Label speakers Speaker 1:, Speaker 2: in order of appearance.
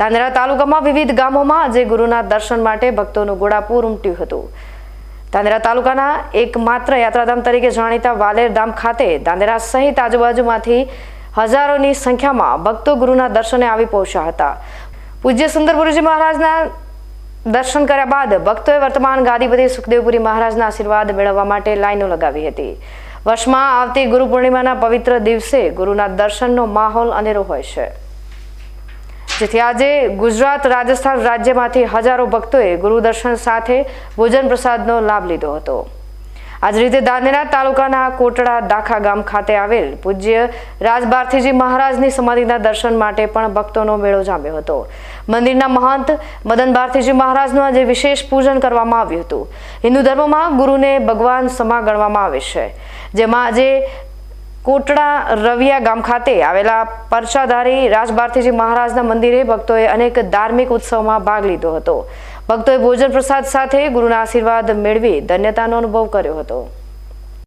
Speaker 1: તાંદરા તાલુકામાં વિવિધ ગામોમાં આજે ગુરુના દર્શન માટે ભક્તોનું ગોળાપૂર ઉમટ્યું હતું. ધાનેરા તાલુકાના એકમાત્ર યાત્રાધામ તરીકે જાણીતા વાલેર ધામ ખાતે ધાનેરા સહિત આજુબાજુમાંથી હજારોની સંખ્યામાં ભક્તો ગુરુના દર્શને આવી પહોંચ્યા હતા. પૂજ્ય સુંદર ગુરુજી મહારાજના દર્શન કર્યા બાદ ભક્તોએ વર્તમાન ગાદીપતિ સુખદેવપુરી મહારાજના આશીર્વાદ મેળવવા માટે લાઈનો લગાવી હતી. વર્ષમાં આવતી ગુરુ પૂર્ણિમાના પવિત્ર દિવસે ગુરુના દર્શનનો માહોલ અનેરો હોય છે. જેથી આજે ગુજરાત, રાજસ્થાન રાજ્યમાંથી હજારો ભક્તોએ ગુરુ દર્શન સાથે ભોજન પ્રસાદનો લાભ લીધો હતો. આજ રીતે દાંદેરા તાલુકાના કોટડા દાખા ગામ ખાતે આવેલ પૂજ્ય રાજભારતીજી મહારાજની સમાધિના દર્શન માટે પણ ભક્તોનો મેળો જામ્યો હતો. મંદિરના મહંત મદન ભારતીજી મહારાજનું આજે વિશેષ પૂજન કરવામાં આવ્યું હતું. હિન્દુ ધર્મમાં ગુરુને ભગવાન સમા ગણવામાં આવે છે. જેમાં આજે કોટડા રવિયા ગામ ખાતે આવેલા પરસાધારી રાજભારતીજી મહારાજના મંદિરે ભક્તોએ અનેક ધાર્મિક ઉત્સવમાં ભાગ લીધો હતો. ભક્તોએ ભોજન પ્રસાદ સાથે ગુરુના આશીર્વાદ મેળવી ધન્યતાનો અનુભવ કર્યો હતો.